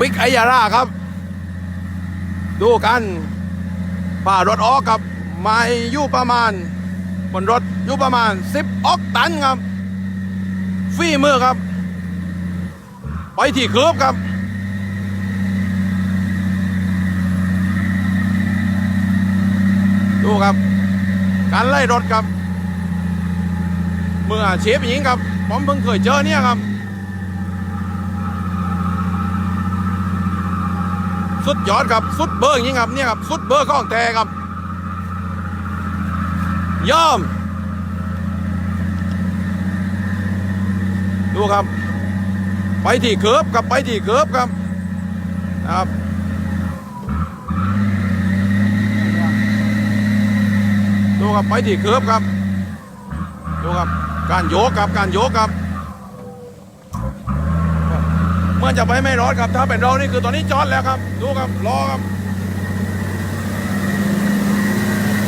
บิ๊กไอยาร่าครับ ดูกันป่ารถออกครับไม่ยู่ประมาณ บนรถอยู่ประมาณ 10 ออกตันครับฝีมือครับ ไปที่เคิร์ฟครับดูครับ การไล่รถครับ เมื่อเชฟอย่างนี้ครับ ผมเพิ่งเคยเจอเนี่ยครับ สุดยอดครับ สุดเบอร์อย่างนี้ครับเนี่ยครับสุดเบอร์ของแท้ครับยอม ดูครับ ไปที่เคิร์ฟครับไปที่เคิร์ฟครับนะครับดูครับไปที่เคิร์ฟครับดูครับการโยกครับการโยกครับ เมื่อจะไปไม่รอดครับ ถ้าเป็นเรานี่คือตอนนี้จอดแล้วครับ ดูครับรอครับ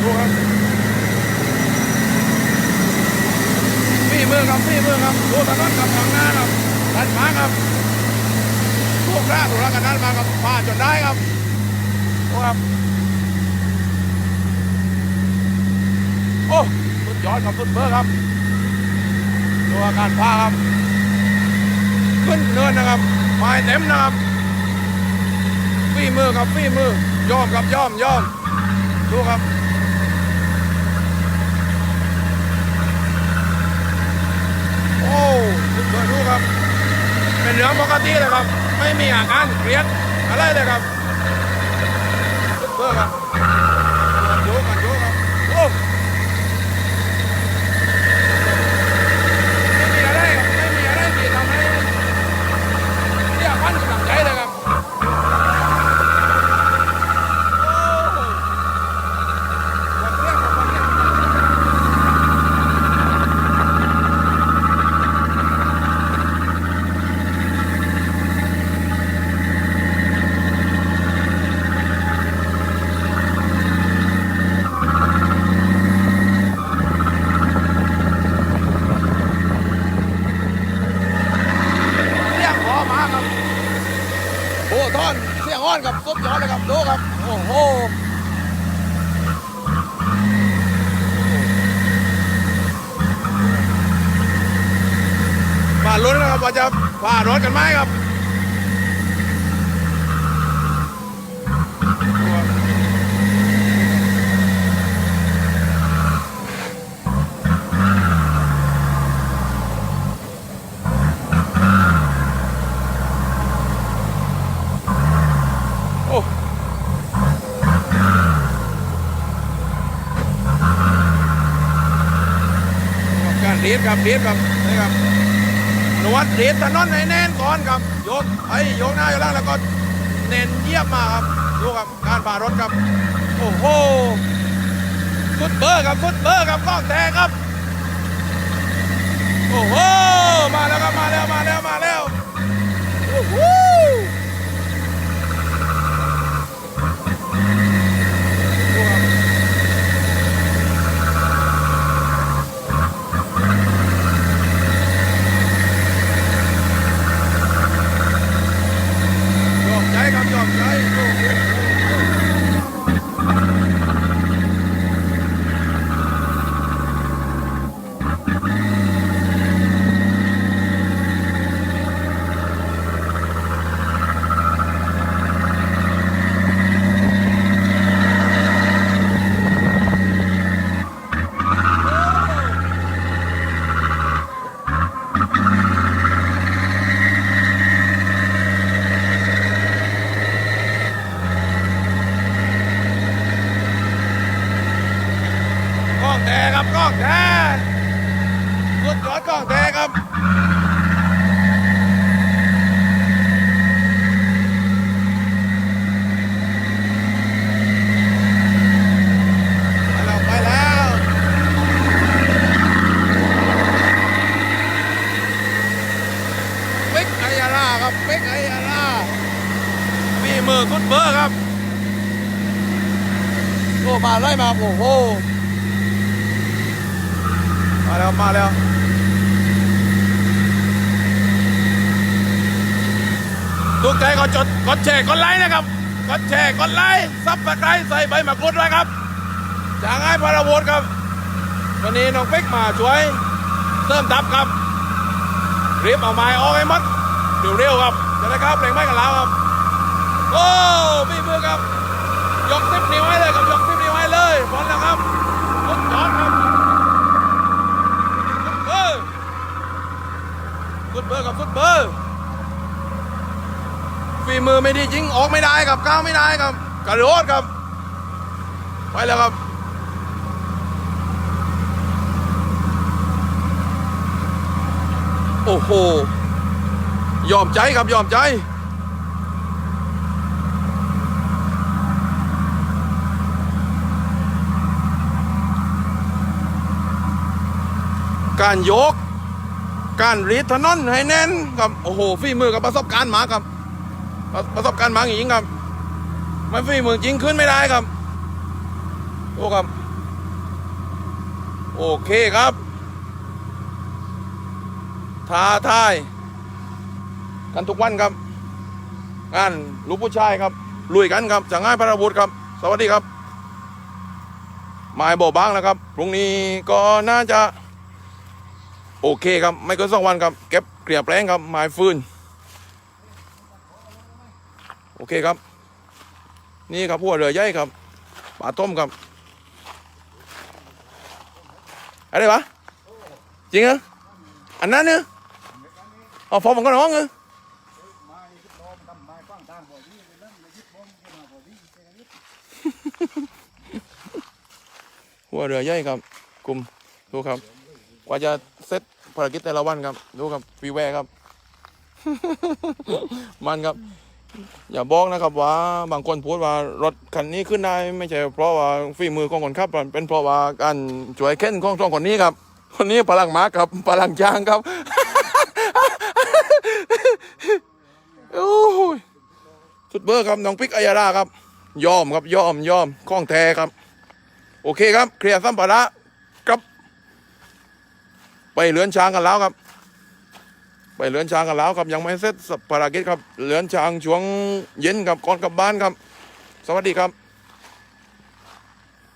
ดูครับฝีมือครับฝีมือครับดูตะนนกับทางหน้าครับทันมาครับลูกแรกถูกแล้วกันนั้นมาครับพาจนได้ครับดูครับโอ้สุดยอดครับสุดเบอร์ครับดูอาการพาครับขึ้นเนินนะครับ ไม้เต็มนะครับฝีมือครับฝีมือยอมครับยอมยอมดูครับโอ้สุดยอดดูครับ เป็นเรื่องปกติเลยครับ ไม่มีอาการเครียดอะไรเลยครับเบอร์ครับโยกกันโยกครับโอ้ ไม่มีอะไรครับไม่มีอะไรที่ทำให้เรียกพันกำลังใจเลยครับโอ้ความเรียกครับความเรียกเรียกขอมาครับโอ้ท่อนเสียงอ้อนกับสุดยอดเลยครับดูครับโอ้โหมา ลุ้นนะครับว่าจะผ่ารถกันไหมครับโอ้การเรียดครับเรียดครับนี่ครับ นวดเรียดถนนให้แน่นก่อนครับยกไอ้ยกหน้ายกหล่างแล้วก็เน้นเยียบมาครับดูครับการผ่ารถครับโอ้โหสุดเบอร์ครับสุดเบอร์ครับก้องแทงครับโอ้โหมาแล้วครับมาแล้วมาแล้วมาแล้วโอ้โหดูครับยอมใจครับยอมใจโอ้โหกล้อง แท้ครับกล้องแท้สุดยอดกล้องแท้ครับไปแล้วไปแล้วเป๊กไอยาล่าครับเป๊กไอยาล่ามีมือสุดเบอร์ครับ โอ้มาไล่มาโอ้โห มาแล้วมาแล้วถูกใจก็จดกดแชร์กดไลค์นะครับกดแชร์กดไลค์ซับสไครต์ใส่ใบมะกรูดด้วยครับจากไอ้พาราโวดครับ วันนี้น้องเป๊กมาช่วยเติมทับครับรีบเอาไม้ออกให้มัดเร็วๆครับจะได้ครับเพลงไม้กันแล้วครับโอ้พี่มือครับ ยกสิบนิ้วให้เลยครับยกสิบนิ้วให้เลยพร้อมแล้วครับสุดยอดครับสุดเบอร์สุดเบอร์กับสุดเบอร์ฝี มือไม่ดีจริงออกไม่ได้ครับก้าวไม่ได้ครับ กระโดดครับ ไปแล้วครับโอ้โห ยอมใจครับ ยอมใจ การยก การรีดถนนให้แน่นครับ โอ้โหฝีมือกับประสบการณ์มาครับ ประประสบการณ์มาอย่างนี้ครับไม่ฝีมือจริงขึ้นไม่ได้ครับโอ้ครับ โอเคครับท้าทายกันทุกวันครับงานลูกผู้ชายครับลุยกันครับจากง่ายพระบุตรครับ สวัสดีครับหมายบอกบ้างนะครับพรุ่งนี้ก็น่าจะ โอเคครับ ไม่เกินสองวันครับ เก็บเกลี่ยแปลงครับหมายฟื้น โอเคครับ นี่ครับพวกเรือใหญ่ครับปลาต้มครับ อะไรวะจริงเหรออันนั้นเนี่ยเอฟอมมันก็น้องเหรอหัวเรือใหญ่ครับ กลุ่มดูครับ กว่าจะเสร็จภารกิจแต่ละวันครับ ดูครับฟีแวร์ครับ มันครับ อย่าบอกนะครับว่าบางคนพูดว่ารถคันนี้ขึ้นได้ไม่ใช่เพราะว่าฝีมือของคนขับเป็นเพราะว่าการช่วยเค้นของสองคนนี้ครับคนนี้พลังม้าครับพลังช้างครับโอ้ยสุดเบอร์ครับน้องปิ๊กอัยาราครับ ยอมครับยอมยอมข้องแท้ครับ โอเคครับ เคลียร์สัมภาระครับ ไปเลือนช้างกันแล้วครับ ไปเลือนช้างกันแล้วครับยังไม่เสร็จภารกิจครับเลือนช้างช่วงเย็นครับก่อนกลับบ้านครับ สวัสดีครับ